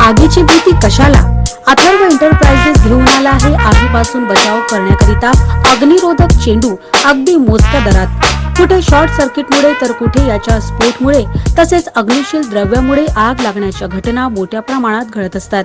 आगीची भीती कशाला? अथर्व एंटरप्राइजेस घेऊन आला आहे. आगीपासून बचाव करण्याकरिता अग्निरोधक चेंडू अगदी मोजक्या दरात. कुठे शॉर्ट सर्किटमुळे तर कुठे याच्या स्फोटमुळे तसेच अग्निशील द्रव्यामुळे आग लागण्याच्या घटना मोठ्या प्रमाणात घडत असतात.